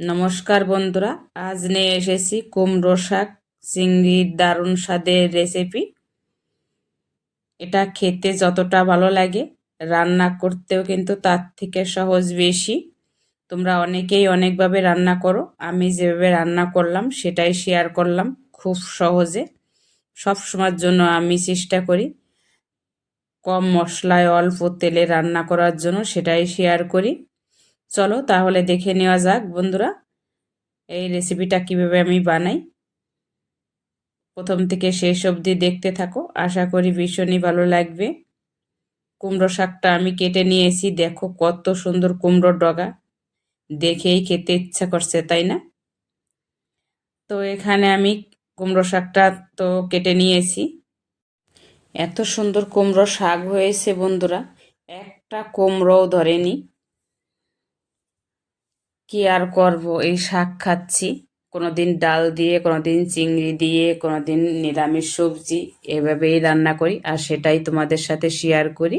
নমস্কার বন্ধুরা, আজ নিয়ে এসেছি কুমড়ো শাক, চিংড়ির দারুণ স্বাদের রেসিপি এটা খেতে যতটা ভালো লাগে, রান্না করতেও কিন্তু তার থেকে সহজ বেশি। তোমরা অনেকেই অনেকভাবে রান্না করো, আমি যেভাবে রান্না করলাম সেটাই শেয়ার করলাম খুব সহজে। সব সময়ের জন্য আমি চেষ্টা করি কম মশলায় অল্প তেলে রান্না করার জন্য সেটাই শেয়ার করি। চলো তাহলে দেখে নেওয়া যাক, বন্ধুরা। এই রেসিপিটা কীভাবে আমি বানাই। প্রথম থেকে শেষ অবধি দেখতে থাকো। আশা করি ভীষণই ভালো লাগবে। কুমড়ো শাকটা আমি কেটে নিয়েছি। দেখো কত সুন্দর কুমড়োর ডগা। দেখেই খেতে ইচ্ছা করছে, তাই না? তো এখানে আমি কুমড়ো শাকটা তো কেটে নিয়েছি। এত সুন্দর কুমড়ো শাক হয়েছে, বন্ধুরা। একটা কুমড়োও ধরেনি। কি আর করব? এই শাক খাচ্ছি। কোনোদিন ডাল দিয়ে, কোনোদিন চিংড়ি দিয়ে, কোনোদিন নিরামিষ সবজি, এভাবেই রান্না করি আর সেটাই তোমাদের সাথে শেয়ার করি।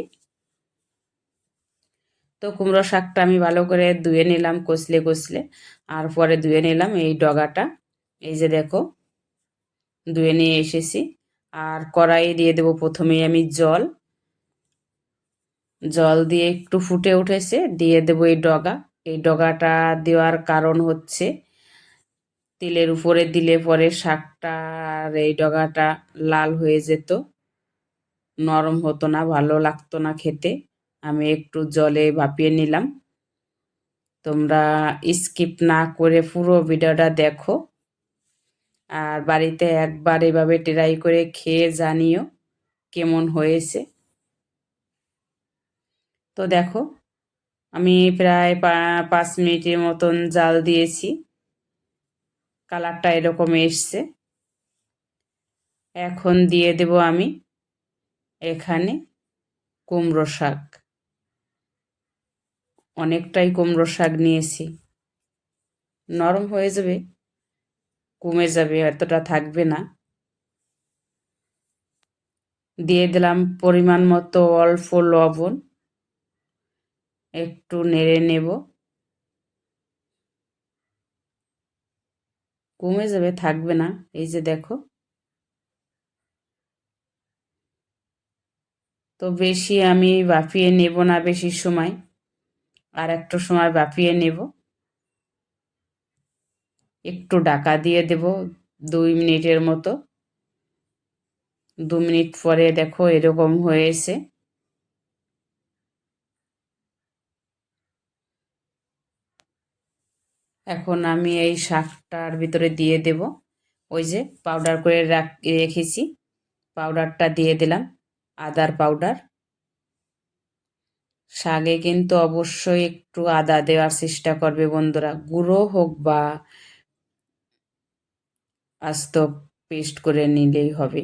তো কুমড়ো শাকটা আমি ভালো করে ধুয়ে নিলাম কষলে কষলে আর পরে ধুয়ে নিলাম এই ডগাটা। এই যে দেখো, ধুয়ে নিয়ে এসেছি। আর কড়াই দিয়ে দেবো প্রথমেই আমি জল। জল দিয়ে একটু ফুটে উঠেছে, দিয়ে দেবো এই ডগা। এই ডগাটা দেওয়ার কারণ হচ্ছে তেলের উপরে দিলে পরে শাকটা আর এই ডগাটা লাল হয়ে যেত। নরম হতো না, ভালো লাগতো না খেতে। আমি একটু জলে ভাপিয়ে নিলাম। তোমরা স্কিপ না করে পুরো ভিডিওটা দেখো। আর বাড়িতে একবার এভাবে ট্রাই করে খেয়ে জানিও কেমন হয়েছে। তো দেখো আমি প্রায় পাঁচ মিনিটের মতন জাল দিয়েছি। কালারটা এরকম এসছে। এখন দিয়ে দেব আমি এখানে কুমড়ো শাক। অনেকটাই কুমড়ো শাক নিয়েছি। নরম হয়ে যাবে, কমে যাবে, এতটা থাকবে না। দিয়ে দিলাম পরিমাণ মতো অল্প লবণ। একটু নেড়ে নেব। কমে যাবে, থাকবে না। এই যে দেখো। তো বেশি আমি বাফিয়ে নেব না বেশি সময়। আর একটু সময় বাফিয়ে নেব। একটু ডাকা দিয়ে দেব দুই মিনিটের মতো। দু মিনিট পরে দেখো এরকম হয়েছে। এখন আমি এই শাকটার ভিতরে দিয়ে দেব। ওই যে পাউডার করে রেখেছি। পাউডারটা দিয়ে দিলাম, আদার পাউডার শাগে কিন্তু অবশ্যই একটু আদা দেওয়ার চেষ্টা করবে বন্ধুরা। গুঁড়ো হোক বা আস্ত পেস্ট করে নিলেই হবে।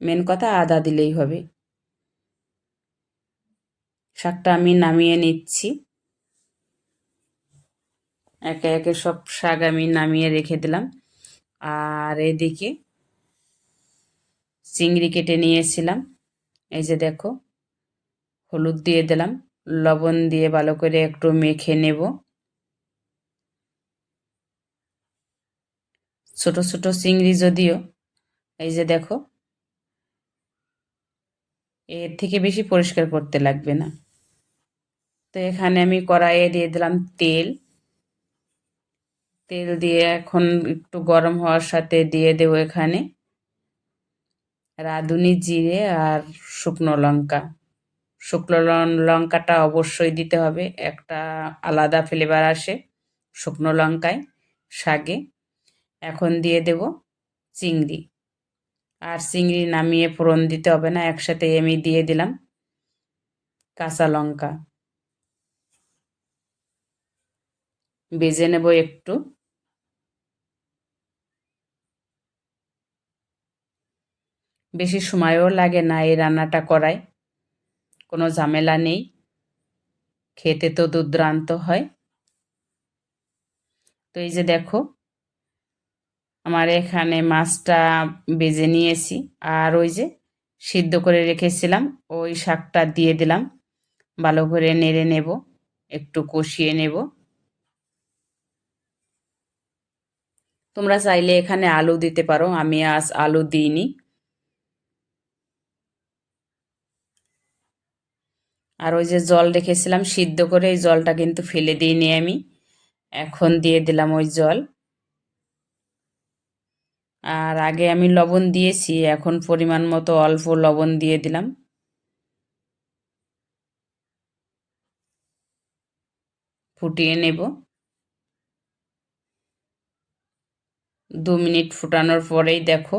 মেন কথা আদা দিলেই হবে। শাকটা আমি নামিয়ে নিচ্ছি। একে একে সব শাক আমি নামিয়ে রেখে দিলাম। আর এদিকে চিংড়ি কেটে নিয়েছিলাম। এই যে দেখো, হলুদ দিয়ে দিলাম, লবণ দিয়ে ভালো করে একটু মেখে নেব। ছোট ছোট চিংড়ি যদিও, এই যে দেখো, এর থেকে বেশি পরিষ্কার করতে লাগবে না। তো এখানে আমি কড়াইয়ে দিয়ে দিলাম তেল। তেল দিয়ে এখন একটু গরম হওয়ার সাথে দিয়ে দেবো এখানে রাঁধুনি জিরে আর শুকনো লঙ্কা। শুকনো লঙ্কাটা অবশ্যই দিতে হবে, একটা আলাদা ফ্লেভার আসে শুকনো লঙ্কায় শাকে এখন দিয়ে দেব চিংড়ি। আর চিংড়ি নামিয়ে ফোড়ন দিতে হবে না, একসাথে আমি দিয়ে দিলাম কাঁচা লঙ্কা। বেজে নেব একটু। বেশি সময়ও লাগে না এই রান্নাটা করায়। কোনো ঝামেলা নেই। খেতে তো দুর্দ্রান্ত হয়। তো এই যে দেখো, আমার এখানে মাছটা বেজে নিয়েছি আর ওই যে সিদ্ধ করে রেখেছিলাম, ওই শাকটা দিয়ে দিলাম। ভালো করে নেড়ে নেব, একটু কষিয়ে নেব। তোমরা চাইলে এখানে আলু দিতে পারো, আমি আজ আলু দিইনি। আর ওই যে জল রেখেছিলাম, সিদ্ধ করে এই জলটা কিন্তু ফেলে দিইনি আমি। এখন দিয়ে দিলাম ওই জল। আর আগে আমি লবণ দিয়েছি, এখন পরিমাণ মতো অল্প লবণ দিয়ে দিলাম। ফুটিয়ে নেব। দু মিনিট ফুটানোর পরেই দেখো,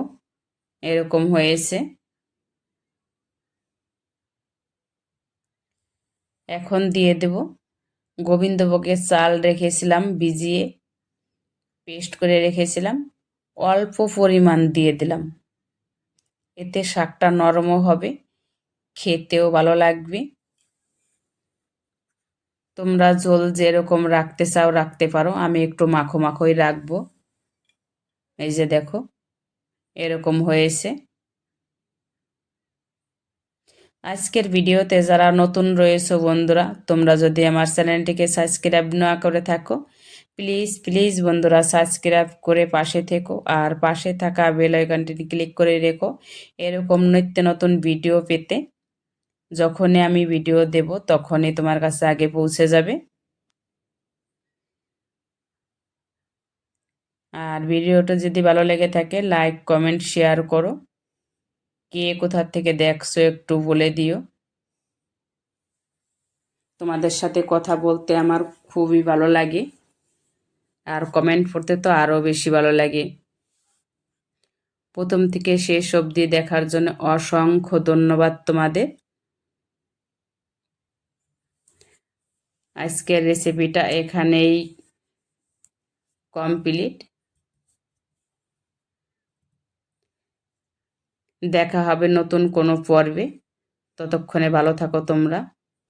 এরকম হয়েছে। এখন দিয়ে দেব। গোবিন্দভোগের চাল রেখেছিলাম, ভিজিয়ে পেস্ট করে রেখেছিলাম। অল্প পরিমাণ দিয়ে দিলাম। এতে শাকটা নরমও হবে, খেতেও ভালো লাগবে। তোমরা জল যেরকম রাখতে চাও রাখতে পারো, আমি একটু মাখো মাখোই রাখব। এই যে দেখো, এরকম হয়েছে। আজকের ভিডিওতে যারা নতুন রয়েছে বন্ধুরা, তোমরা যদি আমার চ্যানেলটিকে সাবস্ক্রাইব না করে থাকো, প্লিজ প্লিজ বন্ধুরা সাবস্ক্রাইব করে পাশে থেকো আর পাশে থাকা বেল আইকনটি ক্লিক করে রেখো। এরকম নিত্য নতুন ভিডিও পেতে যখনই আমি ভিডিও দেব, তখনই তোমার কাছে আগে পৌঁছে যাবে। আর ভিডিওটা যদি ভালো লেগে থাকে, লাইক, কমেন্ট, শেয়ার করো। কে কোথার থেকে দেখছ একটু বলে দিও। তোমাদের সাথে কথা বলতে আমার খুবই ভালো লাগে। আর কমেন্ট পড়তে তো আরও বেশি ভালো লাগে। প্রথম থেকে শেষ অবধি দেখার জন্য অসংখ্য ধন্যবাদ তোমাদের। আজকের রেসিপিটা এখানেই কমপ্লিট দেখা হবে নতুন কোনো পর্বে। ততক্ষণে ভালো থাকো তোমরা।